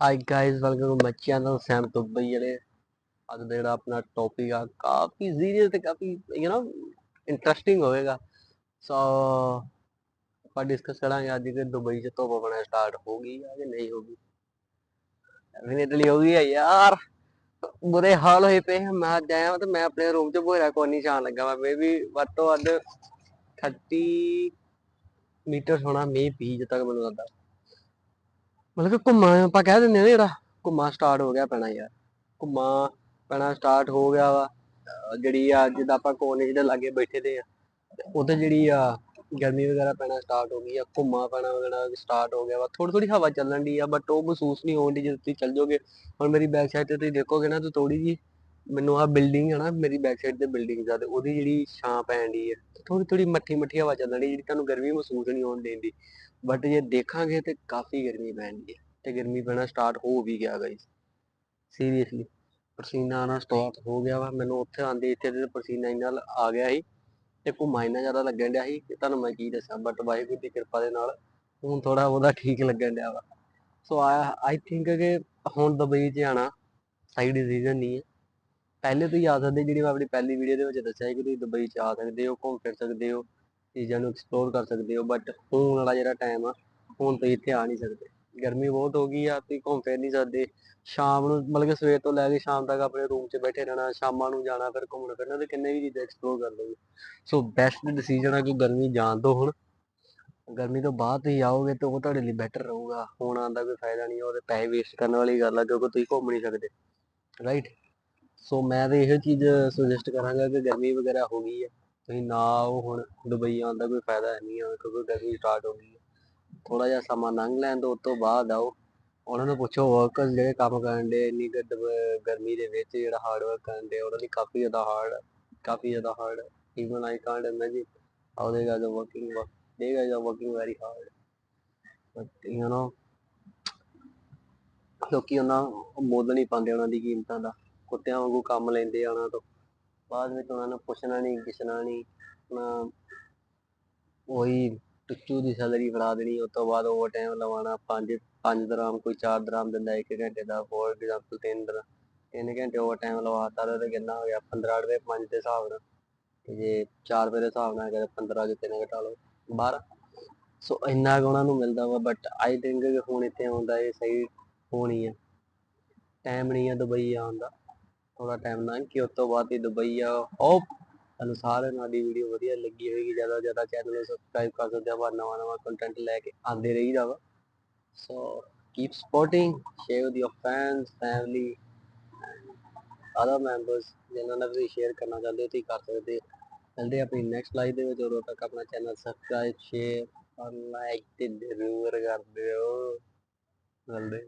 Hi guys welcome to my channel Sam Dubai ਵਾਲੇ ਅੱਜ ਦਾ ਜਿਹੜਾ ਆਪਣਾ ਟੌਪਿਕ ਆ, ਕਾਫੀ ਸੀਰੀਅਸ ਤੇ ਕਾਫੀ ਯੂ نو ਇੰਟਰਸਟਿੰਗ ਹੋਵੇਗਾ। ਸੋ ਆਪਾਂ ਡਿਸਕਸ ਕਰਾਂਗੇ ਅੱਜ ਕਿ ਦੁਬਈ 'ਚ ਧੁੱਪ ਬਣਾ ਸਟਾਰਟ ਹੋ ਗਈ ਆ ਕਿ ਨਹੀਂ ਹੋ ਗਈ। ਡੈਫੀਨਿਟਲੀ ਹੋ ਗਈ ਆ ਯਾਰ। ਬੁਰੇ ਹਾਲ ਹੋਏ ਪਏ ਮੈਂ ਅੱਜ ਆਇਆ ਤੇ ਮੈਂ ਆਪਣੇ ਰੂਮ 'ਚ ਬੋਰਾ ਕੋਈ ਛਾਣ ਲੱਗਾ ਵਾ। ਮੇਬੀ ਵੱਧ ਤੋਂ ਵੱਧ 30 ਮੀਟਰ ਹੋਣਾ ਮੇ ਪੀ ਜਿੱਦ ਤੱਕ ਮੈਨੂੰ ਲੱਗਦਾ। ਮਤਲਬ ਕਿ ਘੁੰਮਾ ਆਪਾਂ ਕਹਿ ਦਿੰਦੇ ਆ ਨਾ ਜਿਹੜਾ ਘੁੰਮਾ ਸਟਾਰਟ ਹੋ ਗਿਆ ਪੈਣਾ ਯਾਰ। ਘੁੰਮਾ ਪੈਣਾ ਸਟਾਰਟ ਹੋ ਗਿਆ ਵਾ। ਜਿਹੜੀ ਆ ਜਿੱਦਾਂ ਆਪਾਂ ਕੋਨੇ ਦੇ ਲਾਗੇ ਬੈਠੇ ਦੇ ਆ ਉਹਦੇ ਜਿਹੜੀ ਆ ਗਰਮੀ ਵਗੈਰਾ ਪੈਣਾ ਸਟਾਰਟ ਹੋ ਗਈ ਆ, ਘੁੰਮਾ ਪੈਣਾ ਵਗੈਰਾ ਸਟਾਰਟ ਹੋ ਗਿਆ ਵਾ। ਥੋੜੀ ਥੋੜੀ ਹਵਾ ਚੱਲਣ ਦੀ ਆ ਬਟ ਉਹ ਮਹਿਸੂਸ ਨਹੀਂ ਹੋਣ ਦੀ ਜਦੋਂ ਤੁਸੀਂ ਚੱਲ ਜਾਓਗੇ। ਹੁਣ ਮੇਰੀ ਬੈਕ ਸਾਈਡ ਤੇ ਤੁਸੀਂ ਦੇਖੋਗੇ ਨਾ, ਤਾਂ ਥੋੜੀ ਜੀ ਮੈਨੂੰ ਆ ਬਿਲਡਿੰਗ ਆ ਨਾ, ਮੇਰੀ ਬੈਕ ਸਾਈਡ ਤੇ ਬਿਲਡਿੰਗ ਆ ਤੇ ਉਹਦੀ ਜਿਹੜੀ ਛਾਂ ਪੈਣ ਦੀ ਆ ਥੋੜੀ ਥੋੜੀ ਮੱਠੀ ਮੱਠੀ ਹਵਾ ਚੱਲਣ ਦੀ ਜਿਹੜੀ ਤੁਹਾਨੂੰ ਗਰਮੀ ਮਹਿਸੂਸ ਨਹੀਂ ਹੋਣ ਦੇਂਦੀ ਬਟ ਜੇ ਦੇਖਾਂਗੇ ਤੇ ਕਾਫੀ ਗਰਮੀ ਪੈਂਦੀ ਹੈ ਤੇ ਗਰਮੀ ਪੈਣਾ ਸਟਾਰਟ ਹੋ ਵੀ ਗਿਆ ਗਾਇਸ ਸੀਰੀਅਸਲੀ ਪਸੀਨਾ ਆਣਾ ਸਟਾਰਟ ਹੋ ਗਿਆ ਵਾ, ਮੈਨੂੰ ਉੱਥੇ ਆਂਦੇ ਇੱਥੇ ਤੇ ਪਸੀਨਾ ਇੰਨਾ ਆ ਗਿਆ ਸੀ ਤੇ ਘੁੰਮਾ ਇੰਨਾ ਜ਼ਿਆਦਾ ਲੱਗਣ ਡਿਆ ਸੀ ਕਿ ਤੁਹਾਨੂੰ ਮੈਂ ਕੀ ਦੱਸਾਂ ਬਟ ਵਾਹਿਗੁਰੂ ਦੀ ਕਿਰਪਾ ਦੇ ਨਾਲ ਹੁਣ ਥੋੜਾ ਉਹਦਾ ਠੀਕ ਲੱਗਣ ਡਿਆ ਵਾ। ਸੋ ਆਈ ਥਿੰਕ ਕਿ ਹੁਣ ਦੁਬਈ 'ਚ ਆਣਾ ਸਾਈਡ ਡਿਸੀਜਨ ਨਹੀਂ ਹੈ ਪਹਿਲੇ ਤੁਸੀਂ ਆ ਸਕਦੇ ਜਿਹੜੀ ਮੈਂ ਆਪਣੀ ਪਹਿਲੀ ਵੀਡੀਓ ਦੇ ਵਿੱਚ ਦੱਸਿਆ ਸੀ ਕਿ ਤੁਸੀਂ ਦੁਬਈ 'ਚ ਆ ਸਕਦੇ ਹੋ, ਘੁੰਮ ਫਿਰ ਸਕਦੇ ਹੋ, ਚੀਜ਼ਾਂ ਨੂੰ ਐਕਸਪਲੋਰ ਕਰ ਸਕਦੇ ਹੋ ਬਟ ਹੁਣ ਵਾਲਾ ਜਿਹੜਾ ਟਾਈਮ ਆ, ਹੁਣ ਤੁਸੀਂ ਇੱਥੇ ਆ ਨਹੀਂ ਸਕਦੇ। ਗਰਮੀ ਬਹੁਤ ਹੋ ਗਈ ਆ, ਤੁਸੀਂ ਘੁੰਮ ਫਿਰ ਨਹੀਂ ਸਕਦੇ। ਸ਼ਾਮ ਨੂੰ ਮਤਲਬ ਕਿ ਸਵੇਰ ਤੋਂ ਲੈ ਕੇ ਸ਼ਾਮ ਤੱਕ ਆਪਣੇ ਰੂਮ 'ਚ ਬੈਠੇ ਰਹਿਣਾ, ਸ਼ਾਮਾਂ ਨੂੰ ਜਾਣਾ, ਫਿਰ ਘੁੰਮਣਾ ਫਿਰਨਾ ਤੇ ਕਿੰਨੇ ਵੀ ਚੀਜ਼ਾਂ ਐਕਸਪਲੋਰ ਕਰ ਲਓਗੇ। ਸੋ ਬੈਸਟ ਡਿਸੀਜਨ ਆ ਕਿ ਗਰਮੀ ਜਾਣ ਤੋਂ ਹੁਣ। ਗਰਮੀ ਤੋਂ ਬਾਅਦ ਤੁਸੀਂ ਆਓਗੇ ਤਾਂ ਉਹ ਤੁਹਾਡੇ ਲਈ ਬੈਟਰ ਰਹੂਗਾ। ਹੁਣ ਆਉਣ ਦਾ ਕੋਈ ਫਾਇਦਾ ਨਹੀਂ ਉਹਦੇ ਪੈਸੇ ਵੇਸਟ ਕਰਨ ਵਾਲੀ ਗੱਲ ਆ, ਕਿਉਂਕਿ ਤੁਸੀਂ ਘੁੰਮ ਨਹੀਂ ਸਕਦੇ। ਰਾਈਟ ਸੋ ਮੈਂ ਤਾਂ ਇਹੋ ਚੀਜ਼ ਸੁਜੈਸਟ ਕਰਾਂਗਾ ਕਿ ਗਰਮੀ ਵਗੈਰਾ ਹੋ ਗਈ ਹੈ ਤੁਸੀਂ ਨਾ ਆਓ ਹੁਣ, ਦੁਬਈ ਆਉਣ ਦਾ ਕੋਈ ਫਾਇਦਾ ਨਹੀਂ ਹੈ ਕਿਉਂਕਿ ਗਰਮੀ ਸਟਾਰਟ ਹੋ ਗਈ ਹੈ ਥੋੜਾ ਜਿਹਾ ਸਮਾਂ ਲੰਘ ਲੈਣ ਤੋਂ ਉਸ ਤੋਂ ਬਾਅਦ ਆਓ। ਉਹਨਾਂ ਨੂੰ ਪੁੱਛੋ ਵਰਕਰ ਜਿਹੜੇ ਕੰਮ ਕਰਨ ਦੇ, ਇੰਨੀ ਗਰਮੀ ਦੇ ਵਿੱਚ ਜਿਹੜਾ ਹਾਰਡ ਵਰਕ ਕਰਨ ਦੇ, ਉਹਨਾਂ ਲਈ ਕਾਫੀ ਜ਼ਿਆਦਾ ਹਾਰਡ ਕਾਫੀ ਜ਼ਿਆਦਾ hard even I can't imagine how they guys are working work they guys are working very hard. But, you know, ਲੋਕੀ ਉਹਨਾਂ ਮੁੱਲ ਨਹੀਂ ਪਾਉਂਦੇ, ਉਹਨਾਂ ਦੀ ਕੀਮਤਾਂ ਦਾ। ਕੁੱਤਿਆਂ ਵਾਂਗੂ ਕੰਮ ਲੈਂਦੇ ਆ ਉਹਨਾਂ ਤੋਂ। ਬਾਅਦ ਵਿੱਚ ਉਹਨਾਂ ਨੂੰ ਪੁੱਛਣਾ ਨਹੀਂ ਕਿਸਣਾ ਨਹੀਂ ਆਪਣਾ ਉਹੀ ਟੁੱਚੂ ਦੀ ਸੈਲਰੀ ਫੜਾ ਦੇਣੀ, ਉਸ ਤੋਂ ਬਾਅਦ ਓਵਰ ਟਾਈਮ ਲਵਾਉਣਾ, ਪੰਜ ਪੰਜ ਦਰਾਮ ਕੋਈ ਚਾਰ ਦਰਾਮ ਦਿੰਦਾ, ਇੱਕ ਘੰਟੇ ਦਾ ਫੋਰ ਐਗਜ਼ਾਮਪਲ ਤਿੰਨ ਦਰਾਮ ਤਿੰਨ ਘੰਟੇ ਓਵਰ ਟਾਈਮ ਲਵਾਤਾ ਤੇ ਕਿੰਨਾ ਹੋ ਗਿਆ 15 ਰੁਪਏ ਪੰਜ ਦੇ ਹਿਸਾਬ ਨਾਲ। ਤੇ ਜੇ 4 ਰੁਪਏ ਦੇ ਹਿਸਾਬ ਨਾਲ ਕਰੇ 15 ਚ ਤਿੰਨ ਘਟਾ ਲਓ 12 ਸੋ ਇੰਨਾ ਕੁ ਉਹਨਾਂ ਨੂੰ ਮਿਲਦਾ ਵਾ ਬਟ ਆਈ ਥਿੰਕ ਕਿ ਹੁਣ ਇੱਥੇ ਆਉਂਦਾ ਇਹ ਸਹੀ ਹੋਣੀ ਹੈ। ਟਾਈਮ ਨਹੀਂ ਆ ਦੁਬਈ ਆਉਣ ਦਾ। ਥੋੜਾ ਟਾਈਮ ਲੰਘ ਕੇ ਉਸ ਤੋਂ ਬਾਅਦ ਹੀ ਦੁਬਈ ਆ ਹੋਪ ਤੁਹਾਨੂੰ ਸਾਰਿਆਂ ਨੂੰ ਸਾਡੀ ਵੀਡੀਓ ਵਧੀਆ ਲੱਗੀ ਹੋਵੇਗੀ ਜ਼ਿਆਦਾ ਜ਼ਿਆਦਾ ਚੈਨਲ ਨੂੰ ਸਬਸਕ੍ਰਾਈਬ ਕਰ ਸਕਦੇ ਹੋ ਨਵਾਂ ਨਵਾਂ ਕੰਟੈਂਟ ਲੈ ਕੇ ਆਉਂਦੇ ਰਹੀਦਾ ਵਾ। So keep supporting share with your fans family other members ਜਿਨ੍ਹਾਂ ਨਾਲ ਵੀ ਸ਼ੇਅਰ ਕਰਨਾ ਚਾਹੁੰਦੇ ਹੋ, ਤੁਸੀਂ ਕਰ ਸਕਦੇ ਹੋ। ਮਿਲਦੇ ਆਪਣੀ ਨੈਕਸਟ ਲਾਈਵ ਦੇ ਵਿੱਚ, ਉਦੋਂ ਤੱਕ ਆਪਣਾ ਚੈਨਲ ਸਬਸਕ੍ਰਾਈਬ ਸ਼ੇਅਰ ਔਰ ਲਾਈਕ ਤੇ ਜ਼ਰੂਰ ਕਰ ਦਿਓ। ਮਿਲਦੇ